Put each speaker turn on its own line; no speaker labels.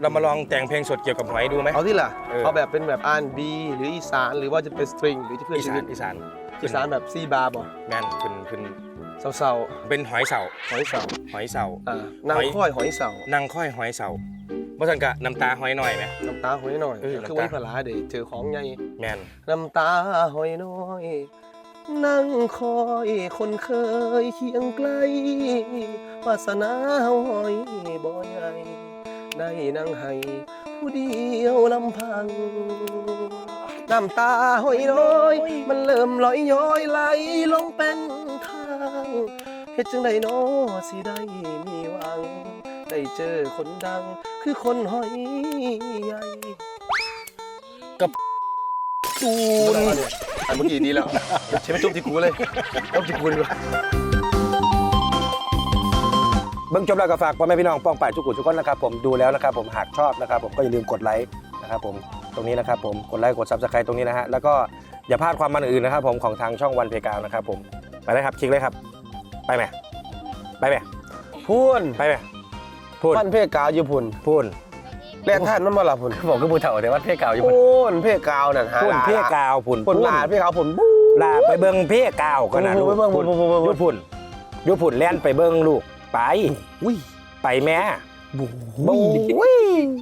เรามาลองแต่งเพลงสดเกี่ยวกับหอยดูไหม
เอาที่ล่ะ
เออ
เอาแบบเป็นแบบอาร์บีหรืออีสานหรือว่าจะเป็นสตริงหรือจะเป็น
อี
ช
สา
นิ
น
ด
อีสาน
อีสานแบบซีบาร์บ่
แมนขึ้นขึ้น
เศร้า
เป็นหอยเสา
ๆหอยเสา
หอยเสา
อ่านาง
หอย
ค่อยหอยเสา
นั่งค่อยหอยเสาบ่ทันกะน้ำตาหอยหน่อยไหม
น้ำตาหอยหน่อย
เออ
คือ
น้ำตา
ไว้ผลาเดี๋ยวเจอของใหญ่
แมน
น้ำตาหอยน้อยนั่งคอยคนเคยเคียงไกลวาสนาหอยบ่ใหญ่ ได้นั่งให้ผู้เดียวลำพัง น้ำตาหอยน้อย มันเริ่มลอยย้อยไหลลงเป็นทางเฮ็ดจังไดน้อสิได้มีหวัง ได้เจอคนดังคือคนหอยใหญ่
ตู
พู
น
อันเมื่อกี้ดีแล้วใช้ไม่จบที่กูเลยจบที่กูดีกว่า
เบื้องจบแล้วก็ฝากพ่อแม่พี่น้องป้องป่ายทุกคนทุกคนนะครับผมดูแล้วนะครับผมหากชอบนะครับผมก็อย่าลืมกดไลค์นะครับผมตรงนี้นะครับผมกดไลค์กดซับสไครต์ตรงนี้นะฮะแล้วก็อย่าพลาดความมันอื่นนะครับผมของทางช่องวันเพกาวนะครับผมไปเลยครับคลิกเลยครับ ไปไหมไปไหม
พูน
ไปไหมพูด
ปั้นเพกาวอยู่พุ่น
พูด
แล่ท่านมันบ่ล่ะพุ่น
บอกก็พูดเถ่าเดี๋ยวว่าเพกาวอยู่พูด
พูนเพกาวนั่นหา
พูด
หล
เพกาวพูด
พุ่นหลาเพกาวพุ่นบู๊
ลาไปเบิ้งเพกาวก็นะ
ไป
ลูก
เบิ่ง
พูด
ไปเบิ่งไปเบิ่ง
อยุพุ่นอยุพุ่นแล่นไปเบิ้งลูก ไป
อุ้ย
ไปแม่
บู๊
บู๊